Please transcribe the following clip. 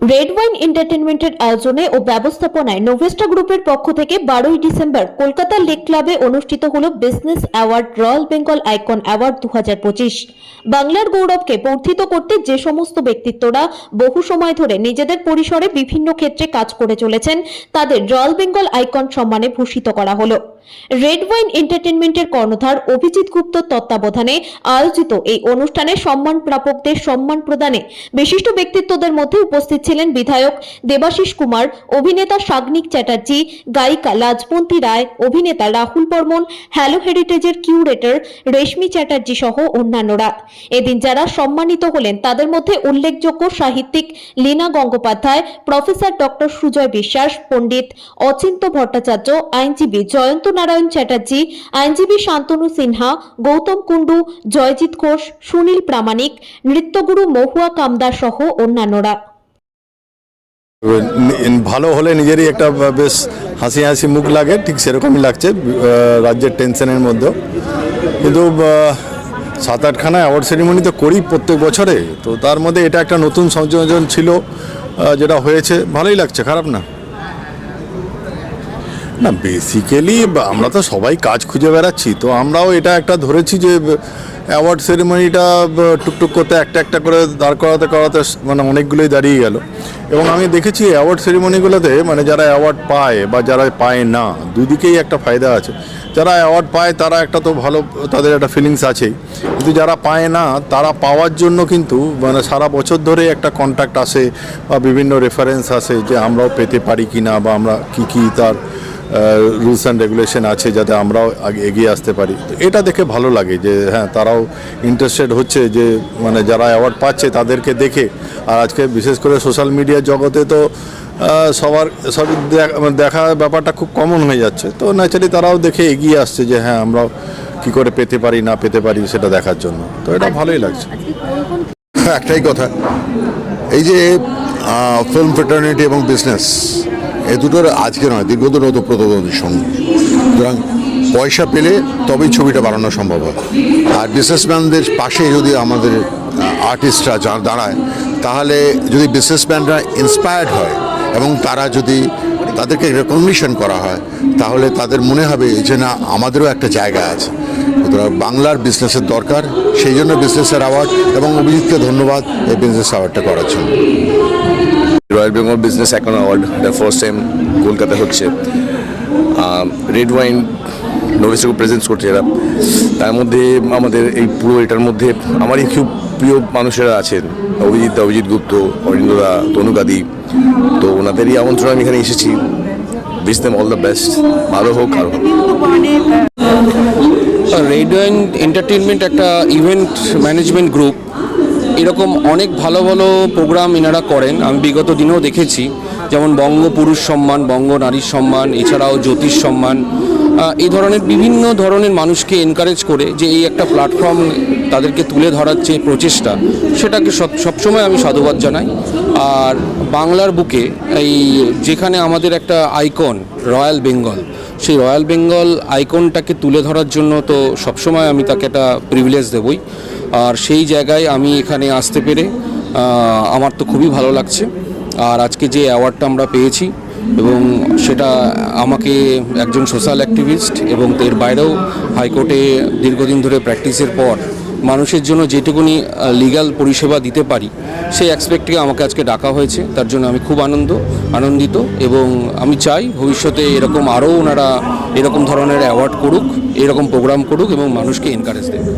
Red wine এন্টারটেনমেন্টের আয়োজনে ও ব্যবস্থাপনায় নোভেস্টা গ্রুপের পক্ষ থেকে বারোই ডিসেম্বর কলকাতা লেক ক্লাবে অনুষ্ঠিত হল business award royal Bengal icon award দু বাংলার গৌরবকে বর্ধিত করতে যে সমস্ত ব্যক্তিত্বরা বহু সময় ধরে নিজেদের পরিসরে বিভিন্ন ক্ষেত্রে কাজ করে চলেছেন, তাদের রয়্যাল বেঙ্গল আইকন সম্মানে ভূষিত করা হলো। রেড ওয়াইন এন্টারটেনমেন্টের কর্ণধার অভিজিৎ গুপ্ত তত্ত্বাবধানে আয়োজিত এই অনুষ্ঠানে সম্মান প্রাপকদের সম্মান প্রদানে বিশিষ্ট ব্যক্তিত্বদের মধ্যে উপস্থিত ছিলেন বিধায়ক দেবাশিস কুমার, অভিনেতা সাগ্নিক চ্যাটার্জি, গায়িকা লাজবন্তী রায়, অভিনেতা রাহুল বর্মন, হ্যালো হেরিটেজের কিউরেটর রেশমি চ্যাটার্জি সহ অন্যান্যরা। এদিন যারা সম্মানিত হলেন, তাদের মধ্যে উল্লেখযোগ্য সাহিত্যিক লীনা গঙ্গোপাধ্যায়, প্রফেসর ডক্টর সুজয় বিশ্বাস, পণ্ডিত অচিন্ত ভট্টাচার্য, আইনজীবী জয়ন্ত নারায়ণ চ্যাটার্জি, আইনজীবী শান্তনু সিনহা, গৌতম কুণ্ডু, জয়জিৎ ঘোষ, সুনীল প্রামাণিক, নৃত্যগুরু মহুয়া কামদার সহ অন্যান্যরা। ভালো হলে নিজেরই একটা বেশ হাসি হাসি মুখ লাগে, ঠিক সেরকমই লাগছে রাজ্যের টেনশনের মধ্যেও। কিন্তু সাত আটখানা অ্যাওয়ার্ড সেরিমনি তো করি প্রত্যেক বছরে, তো তার মধ্যে এটা একটা নতুন সংযোজন ছিল যেটা হয়েছে, ভালোই লাগছে, খারাপ না? না বেসিক্যালি আমরা তো সবাই কাজ খুঁজে বেড়াচ্ছি, তো আমরাও এটা একটা ধরেছি যে অ্যাওয়ার্ড সেরেমনিটা টুকটুক করতে, একটা একটা করে দাঁড় করাতে করাতে মানে অনেকগুলোই দাঁড়িয়ে গেল। এবং আমি দেখেছি অ্যাওয়ার্ড সেরিমনিগুলোতে মানে যারা অ্যাওয়ার্ড পায় বা যারা পায় না, দুদিকেই একটা ফায়দা আছে। যারা অ্যাওয়ার্ড পায়, তারা একটা তো ভালো, তাদের একটা ফিলিংস আছেই। কিন্তু যারা পায় না, তারা পাওয়ার জন্য কিন্তু মানে সারা বছর ধরে একটা কন্ট্যাক্ট আসে বা বিভিন্ন রেফারেন্স আসে যে আমরাও পেতে পারি কি না বা আমরা কি কি তার রুলস অ্যান্ড রেগুলেশন আছে যাতে আমরাও আগে এগিয়ে আসতে পারি। তো এটা দেখে ভালো লাগে যে হ্যাঁ তারাও ইন্টারেস্টেড হচ্ছে যে মানে যারা অ্যাওয়ার্ড পাচ্ছে তাদেরকে দেখে। আর আজকে বিশেষ করে সোশ্যাল মিডিয়ার জগতে তো সবার সব দেখ- মানে দেখা ব্যাপারটা খুব কমন হয়ে যাচ্ছে। তো ন্যাচারালি তারাও দেখে এগিয়ে আসছে যে হ্যাঁ আমরাও কী করে পেতে পারি না পেতে পারি সেটা দেখার জন্য। তো এটা ভালোই লাগছে। একটাই কথা এই যে ফিল্ম ফ্রেটার্নিটি এবং বিজনেস এ দুটোর আজকে নয় দীর্ঘদিন ওতপ্রোতদের সঙ্গে। সুতরাং পয়সা পেলে তবেই ছবিটা বানানো সম্ভব হয়। আর বিজনেসম্যানদের পাশে যদি আমাদের আর্টিস্টরা যা, দাঁড়ায়, তাহলে যদি বিজনেসম্যানরা ইন্সপায়ার্ড হয় এবং তারা যদি তাদেরকে রেকগনিশন করা হয়, তাহলে তাদের মনে হবে যে না, আমাদেরও একটা জায়গা আছে। সুতরাং বাংলার বিজনেসের দরকার, সেই জন্য বিজনেসের অ্যাওয়ার্ড এবং অভিজিৎকে ধন্যবাদ এই বিজনেস অ্যাওয়ার্ডটা করার জন্য। Royal Bengal business account award এটা ফার্স্ট টাইম কলকাতায় হচ্ছে। রেড ওয়াইন নোভেস্টকে প্রেজেন্স করছে এরা। তার মধ্যে আমাদের এই পুরো এটার মধ্যে আমারই খুব প্রিয় মানুষেরা আছেন। অভিজিৎ দা অভিজিৎ গুপ্ত অরিন্দদা তনুকাদি তো ওনাদেরই আমন্ত্রণ আমি এখানে এসেছি। Wish them all the best ভালো হোক আরও রেড ওয়াইন এন্টারটেনমেন্ট একটা ইভেন্ট ম্যানেজমেন্ট গ্রুপ। এরকম অনেক ভালো ভালো প্রোগ্রাম এনারা করেন। আমি বিগত দিনেও দেখেছি, যেমন বঙ্গ পুরুষ সম্মান, বঙ্গ নারীর সম্মান, এছাড়াও জ্যোতিষ সম্মান এই ধরনের বিভিন্ন ধরনের মানুষকে এনকারেজ করে যে এই একটা প্ল্যাটফর্ম তাদেরকে তুলে ধরার যে প্রচেষ্টা, সেটাকে সব, সবসময় আমি সাধুবাদ জানাই। আর বাংলার বুকে এই যেখানে আমাদের একটা আইকন রয়্যাল বেঙ্গল সেই রয়্যাল বেঙ্গল আইকনটাকে তুলে ধরার জন্য তো সবসময় আমি তাকে একটা প্রিভিলেজ দেবই। আর সেই জায়গায় আমি এখানে আসতে পেরে আমার তো খুবই ভালো লাগছে। আর আজকে যে অ্যাওয়ার্ডটা আমরা পেয়েছি এবং সেটা আমাকে একজন সোশ্যাল অ্যাক্টিভিস্ট এবং এর বাইরেও হাইকোর্টে দীর্ঘদিন ধরে প্র্যাকটিসের পর মানুষের জন্য যেটুকুনি লিগ্যাল পরিষেবা দিতে পারি, সেই অ্যাসপেক্টকে আমাকে আজকে ডাকা হয়েছে। তার জন্য আমি খুব আনন্দ, আনন্দিত এবং আমি চাই ভবিষ্যতে এরকম আরও ওনারা এরকম ধরনের অ্যাওয়ার্ড করুক, এরকম প্রোগ্রাম করুক এবং মানুষকে এনকারেজ দেবে